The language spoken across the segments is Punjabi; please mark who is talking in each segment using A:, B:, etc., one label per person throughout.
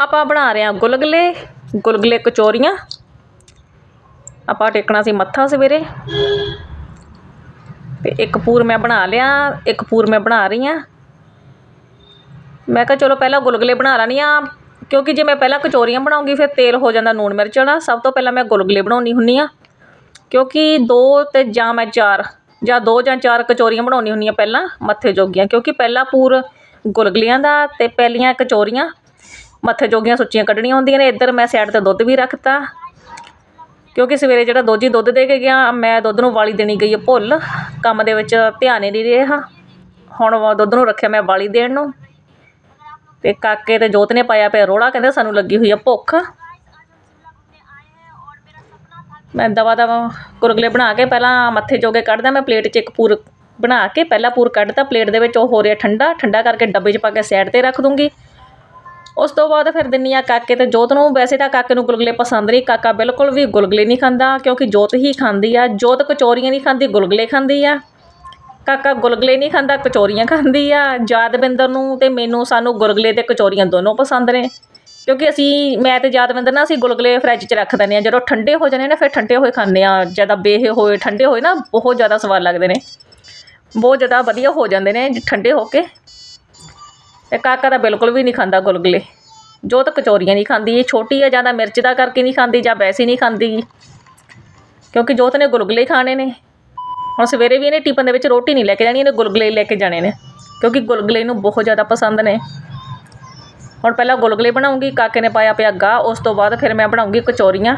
A: ਆਪਾਂ ਬਣਾ ਰਹੇ ਹਾਂ ਗੁਲਗੁਲੇ ਗੁਲਗੁਲੇ ਕਚੋਰੀਆਂ। ਆਪਾਂ ਟੇਕਣਾ ਸੀ ਮੱਥਾ ਸਵੇਰੇ। ਤੇ ਇੱਕ ਪੂਰ ਮੈਂ ਬਣਾ ਲਿਆ, ਇੱਕ ਪੂਰ ਮੈਂ ਬਣਾ ਰਹੀ ਹਾਂ। ਮੈਂ ਕਿਹਾ ਚਲੋ ਪਹਿਲਾਂ ਗੁਲਗੁਲੇ ਬਣਾ ਲੈਣੀ ਆ ਕਿਉਂਕਿ ਜੇ ਮੈਂ ਪਹਿਲਾਂ ਕਚੋਰੀਆਂ ਬਣਾਉਂਗੀ, ਫਿਰ ਤੇਲ ਹੋ ਜਾਂਦਾ ਨੂਣ ਮਿਰਚ ਵਾਲਾ। ਸਭ ਤੋਂ ਪਹਿਲਾਂ ਮੈਂ ਗੁਲਗੁਲੇ ਬਣਾਉਣੀ ਹੁੰਨੀ ਆ ਕਿਉਂਕਿ ਦੋ ਤੇ ਜਾਂ ਮੈਂ ਚਾਰ, ਜਾਂ ਦੋ ਜਾਂ ਚਾਰ ਕਚੋਰੀਆਂ ਬਣਾਉਣੀ ਹੁੰਨੀ ਆ ਪਹਿਲਾਂ ਮੱਥੇ ਜੋਗੀਆਂ। ਕਿਉਂਕਿ ਪਹਿਲਾ ਪੂਰ ਗੁਲਗਲਿਆਂ ਦਾ ਤੇ ਪਹਿਲੀਆਂ ਕਚੋਰੀਆਂ। ਮੱਥੇ ਜੋਗੀਆਂ ਸੁੱਚੀਆਂ ਕੱਢਣੀਆਂ ਹੁੰਦੀਆਂ ਨੇ, ਇੱਧਰ ਮੈਂ ਸਾਈਡ ਤੇ ਦੁੱਧ ਵੀ ਰੱਖਤਾ। ਕਿਉਂਕਿ ਸਵੇਰੇ ਜਿਹੜਾ ਦੋਜੀ ਦੁੱਧ ਦੇ ਕੇ ਗਿਆ, ਮੈਂ ਦੁੱਧ ਨੂੰ ਵਾਲੀ ਦੇਣੀ ਗਈ ਭੁੱਲ। ਕੰਮ ਦੇ ਵਿੱਚ ਧਿਆਨ ਹੀ ਨਹੀਂ ਰਿਹਾ। ਹੁਣ ਦੁੱਧ ਨੂੰ ਰੱਖਿਆ ਮੈਂ ਵਾਲੀ ਦੇਣ ਨੂੰ। ਅਤੇ ਕਾਕੇ ਤੇ ਜੋਤ ਨੇ ਪਾਇਆ ਪਿਆ ਰੋੜਾ ਕਹਿੰਦੇ ਸਾਨੂੰ ਲੱਗੀ ਹੋਈ ਆ ਭੁੱਖ। ਮੈਂ ਦਵਾ ਦਵਾ ਗੁਰਗਲੇ ਬਣਾ ਕੇ ਪਹਿਲਾਂ ਮੱਥੇ ਜੋਗੇ ਕੱਢਦਾ, ਮੈਂ ਪਲੇਟ 'ਚ ਇੱਕ ਪੂਰ ਬਣਾ ਕੇ ਪਹਿਲਾਂ ਪੂਰ ਕੱਢਤਾ। ਪਲੇਟ ਦੇ ਵਿੱਚ ਉਹ ਹੋ ਰਿਹਾ ਠੰਡਾ ਠੰਡਾ ਕਰਕੇ ਡੱਬੇ 'ਚ ਪਾ ਕੇ ਸਾਈਡ ਤੇ ਰੱਖ ਦੂੰਗੀ। ਉਸ ਤੋਂ ਬਾਅਦ ਫਿਰ ਦਿੰਨੀ ਆ ਕਾਕੇ ਤੇ ਜੋਤ ਨੂੰ। ਵੈਸੇ ਤਾਂ ਕਾਕੇ ਨੂੰ ਗੁਲਗੁਲੇ ਪਸੰਦ ਨਹੀਂ, ਕਾਕਾ ਬਿਲਕੁਲ ਵੀ ਗੁਲਗੁਲੇ ਨਹੀਂ ਖਾਂਦਾ, ਕਿਉਂਕਿ ਜੋਤ ਹੀ ਖਾਂਦੀ ਆ। ਜੋਤ ਕਚੋਰੀਆਂ ਨਹੀਂ ਖਾਂਦੀ, ਗੁਲਗੁਲੇ ਖਾਂਦੀ ਆ। ਕਾਕਾ ਗੁਲਗੁਲੇ ਨਹੀਂ ਖਾਂਦਾ, ਕਚੋਰੀਆਂ ਖਾਂਦੀ ਆ। ਯਾਦਵਿੰਦਰ ਨੂੰ ਤੇ ਮੈਨੂੰ ਸਾਨੂੰ ਗੁਲਗੁਲੇ ਤੇ ਕਚੋਰੀਆਂ ਦੋਨੋਂ ਪਸੰਦ ਨੇ। ਕਿਉਂਕਿ ਅਸੀਂ, ਮੈਂ ਤੇ ਯਾਦਵਿੰਦਰ ਨਾ ਅਸੀਂ ਗੁਲਗੁਲੇ ਫਰਿੱਜ 'ਚ ਰੱਖ ਦਿੰਦੇ ਆ। ਜਦੋਂ ਠੰਡੇ ਹੋ ਜਾਂਦੇ ਨੇ, ਫਿਰ ਠੰਡੇ ਹੋਏ ਖਾਂਦੇ ਆ। ਜ਼ਿਆਦਾ ਬੇਹੇ ਹੋਏ, ਠੰਡੇ ਹੋਏ ਨਾ, ਬਹੁਤ ਜ਼ਿਆਦਾ ਸਵਾਦ ਲੱਗਦੇ ਨੇ। ਬਹੁਤ ਜ਼ਿਆਦਾ ਵਧੀਆ ਹੋ ਜਾਂਦੇ ਨੇ, ਠੰਡੇ ਹੋ ਕੇ। ਤੇ ਕਾਕਾ ਤਾਂ ਬਿਲਕੁਲ ਵੀ ਨਹੀਂ ਖਾਂਦਾ ਗੁਲਗੁਲੇ। ਜੋਤ ਕਚੋਰੀਆਂ ਨਹੀਂ ਖਾਂਦੀ, ਇਹ ਛੋਟੀ ਆ, ਜਾਂ ਤਾਂ ਮਿਰਚ ਦਾ ਕਰਕੇ ਨਹੀਂ ਖਾਂਦੀ, ਜਾਂ ਵੈਸੇ ਨਹੀਂ ਖਾਂਦੀ। ਕਿਉਂਕਿ ਜੋਤ ਨੇ ਗੁਲਗੁਲੇ ਖਾਣੇ ਨੇ। ਹੁਣ ਸਵੇਰੇ ਵੀ ਇਹਨੇ ਟਿਫਨ ਦੇ ਵਿੱਚ ਰੋਟੀ ਨਹੀਂ ਲੈ ਕੇ ਜਾਣੀ, ਇਹਨੇ ਗੁਲਗੁਲੇ ਲੈ ਕੇ ਜਾਣੇ ਨੇ। ਕਿਉਂਕਿ ਗੁਲਗੁਲੇ ਨੂੰ ਬਹੁਤ ਜ਼ਿਆਦਾ ਪਸੰਦ ਨੇ। ਹੁਣ ਪਹਿਲਾਂ ਗੁਲਗੁਲੇ ਬਣਾਉਂਗੀ, ਕਾਕੇ ਨੇ ਪਾਇਆ ਪਿਆ ਗਾ ਉਸ ਤੋਂ ਬਾਅਦ ਫਿਰ ਮੈਂ ਬਣਾਉਂਗੀ ਕਚੋਰੀਆਂ।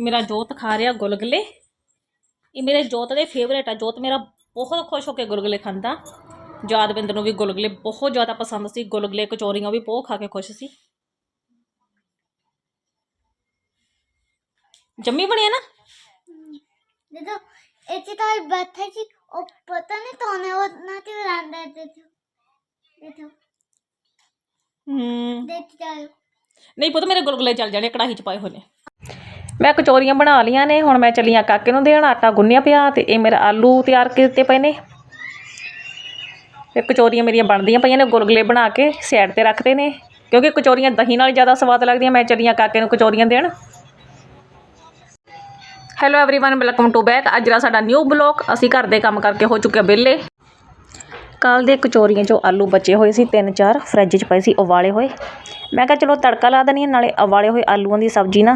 A: ਮੇਰਾ ਜੋਤ ਖਾ ਰਿਹਾ ਗੁਲਗੁਲੇ। ਇਹ ਮੇਰੇ ਜੋਤ ਦੇ ਫੇਵਰੇਟ ਆ। ਜੋਤ ਮੇਰਾ ਬਹੁਤ ਖੁਸ਼ ਹੋ ਕੇ ਗੁਲਗੁਲੇ ਖਾਂਦਾ। ਯਾਦਵਿੰਦਰ ਨੂੰ ਵੀ ਗੁਲਗੁਲੇ ਬਹੁਤ ਜ਼ਿਆਦਾ ਪਸੰਦ ਸੀ। ਗੁਲਗੁਲੇ ਕਚੋਰੀਆਂ ਵੀ ਬਹੁਤ ਖਾ ਕੇ ਖੁਸ਼ ਸੀ। ਜੰਮੀ ਬਣੀ ਹੈ
B: ਨਾ? ਜਦੋਂ ਇੱਥੇ ਤਾਂ ਬੈਠਾ ਸੀ ਉਹ ਪਤਾ ਨਹੀਂ ਤੋਨੇ ਉਹ ਨਾ ਤੇ ਰਾਂਦਾ ਦੇਖੋ ਦੇਖੋ।
A: ਹੂੰ।
B: ਦੇਖ ਚਾਲ
A: ਨਹੀਂ ਪੁੱਤ ਮੇਰੇ ਗੁਲਗੁਲੇ ਚੱਲ ਜਾਣੇ ਕੜਾਹੀ ਚ ਪਾਏ ਹੋਏ ਮੈਂ ਕਚੋਰੀਆਂ ਬਣਾ ਲੀਆਂ ਨੇ ਹੁਣ ਮੈਂ ਚੱਲੀਆਂ ਕਾਕੇ ਨੂੰ ਦੇਣ ਆਟਾ ਗੁੰਨਿਆ ਪਿਆ ਤੇ ਇਹ ਮੇਰਾ ਆਲੂ ਤਿਆਰ ਕੀਤੇ ਪਏ ਨੇ ਤੇ ਕਚੋਰੀਆਂ ਮੇਰੀਆਂ ਬਣਦੀਆਂ ਪਈਆਂ ਨੇ ਗੁਲਗੁਲੇ ਬਣਾ ਕੇ ਸਾਈਡ ਤੇ ਰੱਖਦੇ ਨੇ ਕਿਉਂਕਿ ਕਚੋਰੀਆਂ ਦਹੀਂ ਨਾਲ ਜ਼ਿਆਦਾ ਸਵਾਦ ਲੱਗਦੀਆਂ ਮੈਂ ਚੱਲੀਆਂ ਕਾਕੇ ਨੂੰ ਕਚੋਰੀਆਂ ਦੇਣ hello everyone welcome to back ਅੱਜ ਦਾ ਸਾਡਾ ਨਿਊ ਬਲੌਗ ਅਸੀਂ ਘਰ ਦੇ ਕੰਮ ਕਰਕੇ ਹੋ ਚੁੱਕੇ ਵਿਹਲੇ ਕੱਲ ਦੇ ਕਚੋਰੀਆਂ 'ਚੋਂ ਆਲੂ ਬਚੇ ਹੋਏ ਸੀ ਤਿੰਨ ਚਾਰ ਫਰਿੱਜ 'ਚ ਪਏ ਸੀ ਉਬਾਲੇ ਹੋਏ ਮੈਂ ਕਿਹਾ ਚਲੋ ਤੜਕਾ ਲਾ ਦਨੀ ਨਾਲੇ ਉਬਾਲੇ ਹੋਏ ਆਲੂਆਂ ਦੀ ਸਬਜ਼ੀ ਨਾ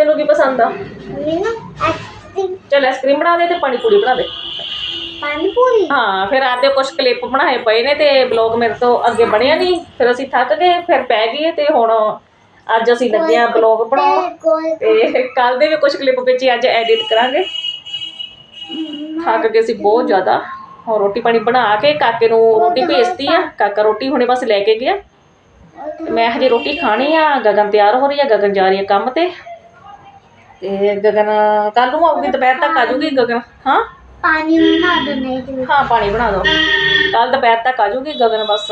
A: ਤੈਨੂੰ ਕੀ ਪਸੰਦ ਆ? ਚਲ ਆਈਸਕ੍ਰੀਮ ਬਣਾ ਦੇ ਤੇ ਪਾਣੀ ਪੂਰੀ ਬਣਾ ਦੇ।
B: ਪਾਣੀ ਪੂਰੀ?
A: ਹਾਂ ਫਿਰ ਆਦੇ ਕੁਝ ਕਲਿੱਪ ਬਣਾਏ ਪਏ ਨੇ ਤੇ ਬਲੌਗ ਮੇਰੇ ਤੋਂ ਅੱਗੇ ਬਣਿਆ ਨਹੀਂ ਫਿਰ ਅਸੀਂ ਥੱਕ ਗਏ ਫਿਰ ਪੈ ਗਏ ਤੇ ਹੁਣ ਅੱਜ ਅਸੀਂ ਲੱਗੇ ਆ ਬਲੌਗ ਬਣਾਉਣ। ਤੇ ਕੱਲ ਦੇ ਵੀ ਕੁਝ ਕਲਿੱਪ ਵਿੱਚ ਅੱਜ ਐਡਿਟ ਕਰਾਂਗੇ। ਥੱਕ ਗਏ ਸੀ ਬਹੁਤ ਜ਼ਿਆਦਾ। ਹੋ ਰੋਟੀ ਪਾਣੀ ਬਣਾ ਕੇ ਕਾਕੇ ਨੂੰ ਰੋਟੀ ਭੇਜਤੀ ਆ। ਕਾਕਾ ਰੋਟੀ ਹੁਣੇ ਬਸ ਲੈ ਕੇ ਗਿਆ। ਮੈਂ ਹਜੇ ਰੋਟੀ ਖਾਣੀ ਆ ਗਗਨ ਤਿਆਰ ਹੋ ਰਹੀ ਆ ਗਗਨ ਜਾ ਰਹੀ ਆ ਕੰਮ ਤੇ। ਤੇ ਗਗਨ ਕੱਲ ਨੂੰ ਆਊਗੀ ਦੁਪਹਿਰ ਤੱਕ ਆ ਜਾਊਗੀ ਗਗਨ ਹਾਂ?
B: ਪਾਣੀ ਬਣਾ ਦੋ ਨਹੀਂ
A: ਹਾਂ ਪਾਣੀ ਬਣਾ ਦਿਓ। ਕੱਲ ਦੁਪਹਿਰ ਤੱਕ ਆ ਜਾਊਗੀ ਗਗਨ ਬਸ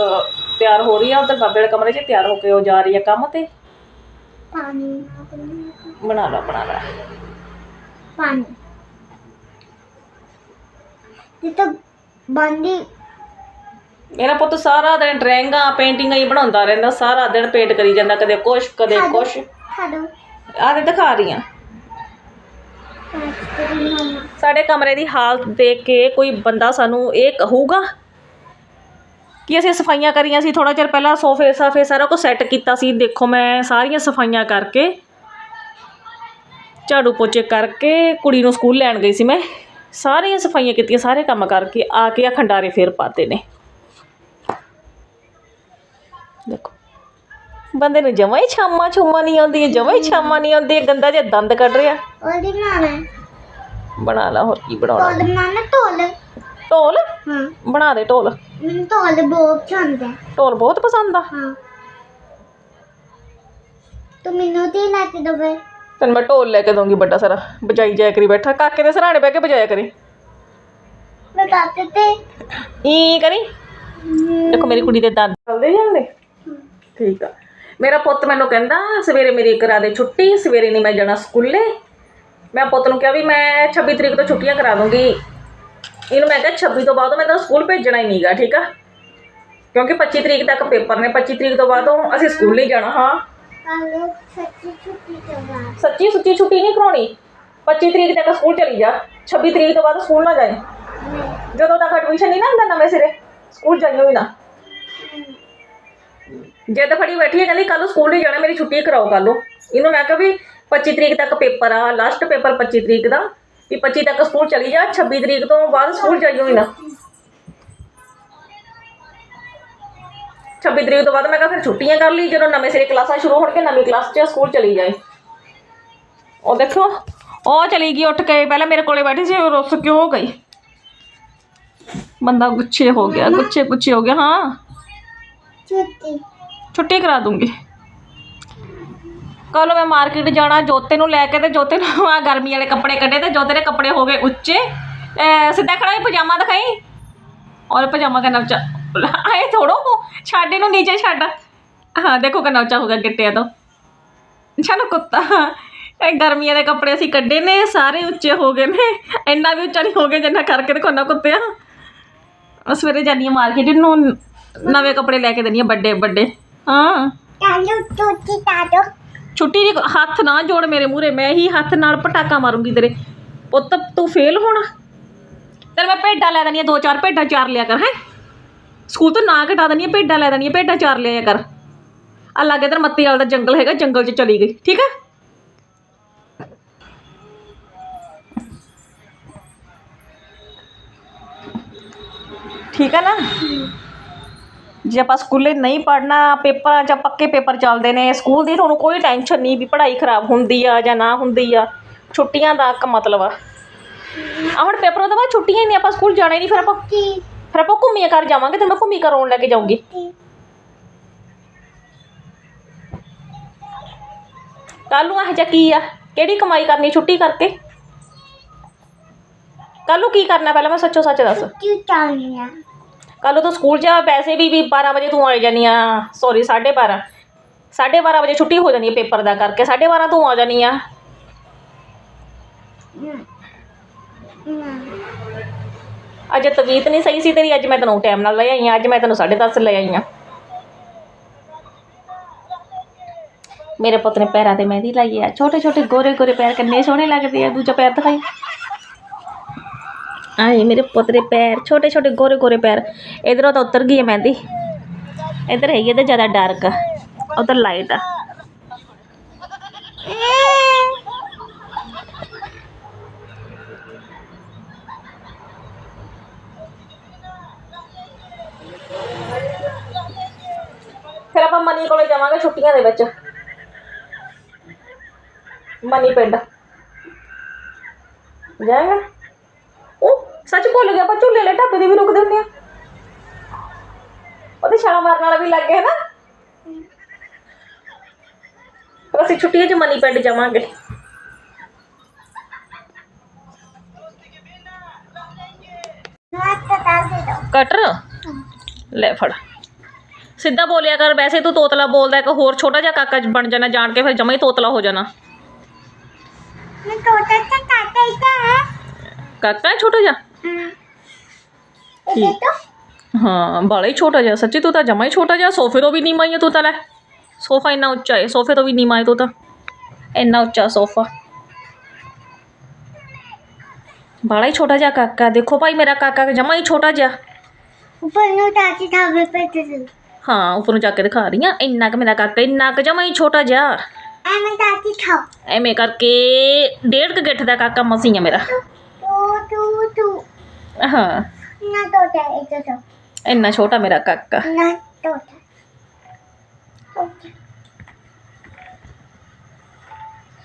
A: ਤਿਆਰ ਹੋ ਰਹੀ ਆ ਉਧਰ ਬਾਬੇ ਵਾਲੇ ਕਮਰੇ 'ਚ ਤਿਆਰ ਹੋ ਕੇ ਉਹ ਜਾ ਰਹੀ ਆ ਕੰਮ ਤੇ।
B: ਪਾਣੀ
A: ਬਣਾ ਲਾ ਬਣਾ ਲਾ।
B: ਪਾਣੀ। ਤੇ ਤਾਂ ਬੰਦੀ
A: ਮੇਰਾ ਪੁੱਤ ਸਾਰਾ ਦਿਨ ਡਰਾਇੰਗਾਂ ਪੇਂਟਿੰਗਾਂ ਹੀ ਬਣਾਉਂਦਾ ਰਹਿੰਦਾ ਸਾਰਾ ਦਿਨ ਪੇਂਟ ਕਰੀ ਜਾਂਦਾ ਕਦੇ ਕੁਛ ਕਦੇ ਕੁਛ।
B: ਹਲੋ
A: ਆਹ ਤੇ ਦਿਖਾ ਰਹੀ ਆ। ਸਾਡੇ ਕਮਰੇ ਦੀ ਹਾਲਤ ਦੇਖ ਕੇ ਕੋਈ ਬੰਦਾ ਸਾਨੂੰ ਇਹ ਕਹੂਗਾ ਕਿ ਅਸੀਂ ਸਫਾਈਆਂ ਕਰੀਆਂ ਸੀ ਥੋੜਾ ਚਿਰ ਪਹਿਲਾਂ ਸੋਫੇ, ਸਾਫੇ ਸਾਰਾ ਕੁਝ ਸੈੱਟ ਕੀਤਾ ਸੀ। ਦੇਖੋ ਮੈਂ ਸਾਰੀਆਂ ਸਫਾਈਆਂ ਕਰਕੇ, ਝਾੜੂ ਪੋਚੇ ਕਰਕੇ ਕੁੜੀ ਨੂੰ ਸਕੂਲ ਲੈਣ ਗਈ ਸੀ ਮੈਂ। ਸਾਰੀਆਂ ਸਫਾਈਆਂ ਕੀਤੀਆਂ, ਸਾਰੇ ਕੰਮ ਕਰਕੇ ਆ ਕੇ ਆ ਖੰਡਾਰੇ ਫੇਰ ਪਾਤੇ ਨੇ। ਦੇਖੋ, ਬੰਦੇ ਨੂੰ ਜਮਾਂ ਹੀ ਛਾਮਾ ਛੁਮਾ ਨਹੀਂ ਆਉਂਦੀ ਜਮਾਂ ਹੀ ਛਾਮਾ ਨਹੀਂ ਆਉਂਦੀ ਗੰਦਾ ਜਿਹਾ ਦੰਦ ਕੱਢ ਰਿਹਾ।
B: ਉਹਦੀ ਮਾਂ
A: ਬਣਾ ਲਾ ਹੋਰ ਕੀ ਬਣਾਉਣਾ?
B: ਢੋਲ ਮਾਂ ਢੋਲ।
A: ਢੋਲ?
B: ਹਾਂ।
A: ਬਣਾ ਦੇ ਢੋਲ।
B: ਮੈਨੂੰ ਢੋਲ ਬਹੁਤ ਪਸੰਦ ਹੈ
A: ਢੋਲ ਬਹੁਤ ਪਸੰਦ ਆ?
B: ਹਾਂ। ਤੂੰ ਮੈਨੂੰ ਤੇ ਕੇ ਦਵੇ
A: ਤੈਨੂੰ ਮੈਂ ਢੋਲ ਲੈ ਕੇ ਦਊਂਗੀ ਵੱਡਾ ਸਾਰਾ। ਬਜਾਈ ਜਾਇਆ ਕਰੀ ਬੈਠਾ। ਕਾਕੇ ਦੇ ਸਰਾਣੇ ਬਹਿ ਕੇ ਬਜਾਇਆ ਕਰੀ।
B: ਮੈਂ ਦਾਤੇ। ਤੇ
A: ਈ ਕਰੀ? ਦੇਖੋ ਮੇਰੀ ਕੁੜੀ ਦੇ ਦੰਦ ਚੱਲਦੇ ਜਾਂਦੇ। ਠੀਕ ਆ। ਮੇਰਾ ਪੁੱਤ ਮੈਨੂੰ ਕਹਿੰਦਾ ਸਵੇਰੇ ਮੇਰੀ ਕਰਾ ਦੇ ਛੁੱਟੀ ਸਵੇਰੇ ਨਹੀਂ ਮੈਂ ਜਾਣਾ ਸਕੂਲੇ। ਮੈਂ ਪੁੱਤ ਨੂੰ ਕਿਹਾ ਵੀ ਮੈਂ 26 ਤਰੀਕ ਤੋਂ ਛੁੱਟੀਆਂ ਕਰਾ ਦੂੰਗੀ। ਇਹਨੂੰ ਮੈਂ ਕਿਹਾ 26 ਤੋਂ ਬਾਅਦ ਮੈਂ ਤਾਂ ਸਕੂਲ ਭੇਜਣਾ ਹੀ ਨਹੀਂਗਾ ਠੀਕ ਆ? ਕਿਉਂਕਿ 25 ਤਰੀਕ ਤੱਕ ਪੇਪਰ ਨੇ 25 ਤਰੀਕ ਤੋਂ ਬਾਅਦ ਅਸੀਂ ਸਕੂਲ ਨਹੀਂ ਜਾਣਾ ਹਾਂ?
B: ਸੱਚੀ
A: ਸੱਚੀ ਛੁੱਟੀ ਨਹੀਂ ਕਰਾਉਣੀ? 25 ਤਰੀਕ ਤੱਕ ਸਕੂਲ ਚਲੀ ਜਾ। 26 ਤਰੀਕ ਤੋਂ ਬਾਅਦ ਸਕੂਲ ਨਾ ਜਾਏ ਜਦੋਂ ਤੱਕ ਐਡਮਿਸ਼ਨ ਨਹੀਂ ਨਾ ਹੁੰਦਾ ਨਵੇਂ ਸਿਰੇ ਸਕੂਲ ਜਾਈਓ ਹੀ ਨਾ। ਜਿੱਦ ਫੜੀ ਬੈਠੀ ਹੈ ਕਹਿੰਦੀ ਕੱਲ ਸਕੂਲ ਨਹੀਂ ਜਾਣਾ ਮੇਰੀ ਛੁੱਟੀ ਕਰਾਓ ਕੱਲ ਨੂੰ। ਇਹਨੂੰ ਮੈਂ ਕਿਹਾ ਵੀ 25 ਤਰੀਕ ਤੱਕ ਪੇਪਰ ਆ ਲਾਸਟ ਪੇਪਰ 25 ਤਰੀਕ ਦਾ ਵੀ 25 ਤੱਕ ਸਕੂਲ ਚਲੀ ਜਾ 26 ਤਰੀਕ ਤੋਂ ਬਾਅਦ ਸਕੂਲ ਜਾਈਓ ਹੀ ਨਾ 26 ਤਰੀਕ ਤੋਂ ਬਾਅਦ ਮੈਂ ਕਿਹਾ ਫਿਰ ਛੁੱਟੀਆਂ ਕਰ ਲਈ ਜਦੋਂ ਨਵੇਂ ਸਿਰੇ ਕਲਾਸਾਂ ਸ਼ੁਰੂ ਹੋਣਗੇ ਨਵੀਂ ਕਲਾਸ 'ਚ ਸਕੂਲ ਚਲੀ ਜਾਏ। ਉਹ ਦੇਖੋ ਉਹ ਚਲੀ ਗਈ ਉੱਠ ਕੇ ਪਹਿਲਾਂ ਮੇਰੇ ਕੋਲੇ ਬੈਠੀ ਸੀ ਉਹ ਰੁੱਸ ਕਿਉਂ ਹੋ ਗਈ? ਬੰਦਾ ਗੁੱਛੇ ਹੋ ਗਿਆ ਗੁੱਛੇ ਗੁੱਛੇ ਹੋ ਗਿਆ ਹਾਂ।
B: ਛੁੱਟੀ।
A: ਛੁੱਟੀ ਕਰਾ ਦੂੰਗੀ। ਕੱਲ ਮੈਂ ਮਾਰਕੀਟ ਜਾਣਾ, ਜੋਤੇ ਨੂੰ ਲੈ ਕੇ ਤੇ ਜੋਤੇ ਨੂੰ ਆ ਗਰਮੀ ਵਾਲੇ ਕੱਪੜੇ ਕੱਢੇ ਤੇ ਜੋਤੇ ਦੇ ਕੱਪੜੇ ਹੋ ਗਏ ਉੱਚੇ। ਸਿੱਧਾ ਖੜਾ ਹੋਈ ਪਜਾਮਾ ਦਿਖਾਈ? ਔਰ ਪਜਾਮਾ ਕਰਨਾ ਉੱਚਾ। ਆਏ ਥੋੜੋ ਛੱਡ ਇਹਨੂੰ ਨੀਚੇ ਛੱਡ। ਹਾਂ, ਦੇਖੋ ਕਿੰਨਾ ਉੱਚਾ ਹੋ ਗਿਆ ਗਿੱਟਿਆਂ ਤੋਂ। ਚਲੋ ਕੁੱਤਾ, ਇਹ ਗਰਮੀਆਂ ਦੇ ਕੱਪੜੇ ਅਸੀਂ ਕੱਢੇ ਨੇ, ਸਾਰੇ ਉੱਚੇ ਹੋ ਗਏ ਨੇ। ਇੰਨਾ ਵੀ ਉੱਚਾ ਨਹੀਂ ਹੋ ਗਿਆ ਜਿੰਨਾ ਕਰਕੇ ਦੇਖੋ ਨਾ ਕੁੱਤਿਆ ਉਹ ਸਵੇਰੇ ਜਾਨੀ ਆ ਮਾਰਕੀਟ ਨੂੰ, ਨਵੇਂ ਕੱਪੜੇ ਲੈ ਕੇ ਦੇਣੀ ਆ ਵੱਡੇ ਵੱਡੇ ਹਾਂ
B: ਕਾਲੂ ਛੁੱਟੀ ਤਾਦੋ
A: ਛੁੱਟੀ ਦੀ ਹੱਥ ਨਾ ਜੋੜ ਮੇਰੇ ਮੂਹਰੇ, ਮੈਂ ਹੀ ਹੱਥ ਨਾਲ ਪਟਾਕਾ ਮਾਰੂੰਗੀ ਤੇਰੇ। ਪੁੱਤ, ਤੂੰ ਫੇਲ ਹੋਣਾ? ਤੇਰੇ ਮੈਂ ਭੇਡਾਂ ਲੈ ਦੇਣੀਆਂ, ਦੋ ਚਾਰ ਭੇਡਾਂ ਚਾਰ ਲਿਆ ਕਰ, ਹੈ? ਸਕੂਲ ਤੋਂ ਨਾ ਘਟਾ ਦੇਣੀਆਂ, ਭੇਡਾਂ ਲੈ ਦੇਣੀਆਂ, ਭੇਡਾਂ ਚਾਰ ਲਿਆ ਕਰ। ਆ ਲਾਗੇ ਤੇ ਮੱਤੀ ਵਾਲਾ ਦਾ ਜੰਗਲ ਹੈਗਾ, ਜੰਗਲ 'ਚ ਚਲੀ ਗਈ, ਠੀਕ ਹੈ ਠੀਕ ਹੈ ਨਾ? ਜੇ ਆਪਾਂ ਸਕੂਲੇ ਨਹੀਂ ਪੜਨਾ ਪੇਪਰਾਂ 'ਚ ਪੱਕੇ ਪੇਪਰ ਚੱਲਦੇ ਨੇ ਸਕੂਲ ਦੀ ਤੁਹਾਨੂੰ ਕੋਈ ਟੈਨਸ਼ਨ ਨਹੀਂ ਵੀ ਪੜ੍ਹਾਈ ਖਰਾਬ ਹੁੰਦੀ ਆ ਜਾਂ ਨਾ ਹੁੰਦੀ ਆ। ਛੁੱਟੀਆਂ ਦਾ ਇੱਕ ਮਤਲਬ ਆ। ਆ ਹੁਣ ਪੇਪਰਾਂ ਤੋਂ ਬਾਅਦ ਛੁੱਟੀਆਂ ਹੀ ਨਹੀਂ ਆਪਾਂ ਸਕੂਲ ਜਾਣਾ ਹੀ ਨਹੀਂ ਫਿਰ ਆਪਾਂ
B: ਕੀ?
A: ਫਿਰ ਆਪਾਂ ਘੁੰਮੀਆਂ ਕਰ ਜਾਵਾਂਗੇ ਤੇ ਮੈਂ ਘੁੰਮੀ ਕਰਾਉਣ ਲੈ ਕੇ ਜਾਊਂਗੀ।
B: ਕੀ?
A: ਕੱਲ ਨੂੰ ਇਹ ਜਿਹਾ ਕੀ ਆ? ਕਿਹੜੀ ਕਮਾਈ ਕਰਨੀ ਛੁੱਟੀ ਕਰਕੇ? ਕੱਲ ਨੂੰ ਕੀ ਕਰਨਾ ਪਹਿਲਾਂ ਮੈਂ ਸੱਚੋ ਸੱਚ ਦੱਸ।
B: ਕਿਉਂ ਚਾਹੀਆ
A: ਕੱਲ ਤੋਂ ਸਕੂਲ ਜਾ, ਪੈਸੇ ਵੀ ਵੀ 12 ਵਜੇ ਤੂੰ ਆ ਜਾਨੀ ਆ। ਸੌਰੀ 12:30 12:30 ਵਜੇ ਛੁੱਟੀ ਹੋ ਜਾਣੀ ਹੈ ਪੇਪਰ ਦਾ ਕਰਕੇ। 12:30 ਤੂੰ ਆ ਜਾਨੀ ਆ। ਅੱਜ ਤਬੀਅਤ ਨਹੀਂ ਸਹੀ ਸੀ ਤੇਰੀ, ਅੱਜ ਮੈਂ ਤੈਨੂੰ ਟਾਈਮ ਨਾਲ ਲੈ ਆਈ ਆ। ਅੱਜ ਮੈਂ ਤੈਨੂੰ 10:30 ਲੈ ਆਈ ਆ। ਮੇਰੇ ਪੁੱਤ ਨੇ ਪੈਰਾਂ ਤੇ ਮਹਿੰਦੀ ਲਾਈ ਆ। ਛੋਟੇ ਛੋਟੇ ਗੋਰੇ ਗੋਰੇ ਪੈਰ ਕਿੰਨੇ ਸੋਹਣੇ ਲੱਗਦੇ ਆ। ਦੂਜਾ ਪੈਰ ਦਿਖਾਈ। ਆਏ ਮੇਰੇ ਪੁੱਤ ਦੇ ਪੈਰ ਛੋਟੇ ਛੋਟੇ ਗੋਰੇ ਗੋਰੇ ਪੈਰ ਇਧਰੋਂ ਤਾਂ ਉਤਰ ਗਈ ਹੈ ਮਹਿੰਦੀ ਇਧਰ ਹੈਗੀ ਤਾਂ ਜ਼ਿਆਦਾ ਡਾਰਕ ਆ ਉਧਰ ਲਾਈਟ ਆ ਫਿਰ ਆਪਾਂ ਮਨੀ ਕੋਲੇ ਜਾਵਾਂਗੇ ਛੁੱਟੀਆਂ ਦੇ ਵਿੱਚ ਮਨੀ ਪਿੰਡ ਜਾਏਗਾ ਉਹ ਸੱਚ ਭੁੱਲ ਗਿਆ ਆਪਾਂ ਝੂਲੇ ਵਾਲੇ ਢਾਬੇ ਦੇ ਵੀ ਰੁਕਦੇ ਹੁੰਦੇ ਆ। ਉਹਦੇ ਛਾਲਾ ਮਾਰਨ ਵਾਲਾ ਵੀ ਲੱਗ ਗਿਆ ਨਾ। ਫਿਰ ਅਸੀਂ ਛੁੱਟੀਆਂ 'ਚ ਮਨੀ ਪਿੰਡ ਜਾਵਾਂਗੇ।
B: ਨਾ ਤਾਂ ਦੇ ਦੋ
A: ਕਟਰ? ਲੈ ਫੜ। ਸਿੱਧਾ ਬੋਲਿਆ ਕਰ ਵੈਸੇ ਤੂੰ ਤੋਤਲਾ ਬੋਲਦਾ ਇੱਕ ਹੋਰ ਛੋਟਾ ਜਿਹਾ ਕਾਕਾ ਬਣ ਜਾਣਾ ਜਾਣ ਕੇ ਫਿਰ ਜਮਾ ਹੀ ਤੋਤਲਾ ਹੋ ਜਾਣਾ।
B: ਮੈਂ ਤੋਤਾ ਤਾਂ ਕਾਟਾ ਇਤਾ ਹੈ।
A: ਕਾਕਾ ਹੈ ਛੋਟਾ ਜਿਹਾ?
B: ਹਾਂ।
A: ਬਾਲਾ ਹੀ ਛੋਟਾ ਜਿਹਾ ਸੱਚੀ ਤੂੰ ਤਾਂ ਜਮਾ ਹੀ ਛੋਟਾ ਜਿਹਾ ਸੋਫੇ ਤੋਂ ਵੀ ਨੀਵਾਂ ਹੀ ਤੂੰ ਤਾਂ ਲੈ। ਸੋਫਾ ਇੰਨਾ ਉੱਚਾ ਹੈ ਸੋਫੇ ਤੋਂ ਵੀ ਨੀਵਾਂ ਹੈ ਤੂੰ ਤਾਂ। ਇੰਨਾ ਉੱਚਾ ਸੋਫਾ। ਬਾਲਾ ਹੀ ਛੋਟਾ ਜਿਹਾ ਕਾਕਾ ਦੇਖੋ ਭਾਈ ਮੇਰਾ ਕਾਕਾ ਜਮਾ ਹੀ ਛੋਟਾ ਜਿਹਾ।
B: ਉੱਪਰ ਨੂੰ ਟਾਕੀ ਥਾਵੇ ਪੇ ਤੇ
A: ਹਾਂ ਉੱਪਰ ਨੂੰ ਜਾ ਕੇ ਦਿਖਾ ਰਹੀ ਹਾਂ ਇੰਨਾ ਕੁ ਮੇਰਾ ਕਾਕਾ ਇੰਨਾ ਕੁ ਜਮਾ ਹੀ ਛੋਟਾ ਜਿਹਾ।
B: ਐਵੇਂ ਟਾਕੀ ਥਾਓ
A: ਐਵੇਂ ਕਰਕੇ ਡੇਢ ਕੁ ਗਿੱਠ ਦਾ ਕਾਕਾ ਮਸੀਂ ਆ ਮੇਰਾ।
B: ਟੂ ਟੂ ਟੂ
A: हाँ।
B: ना
A: छोटा मेरा
B: काका।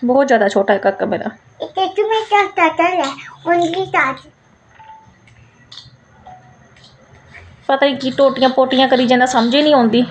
B: बहुत ज़्यादा छोटा है काका मेरा।
A: पता नहीं की टोटियाँ पोटियाँ करी जाना समझ ही नहीं आती।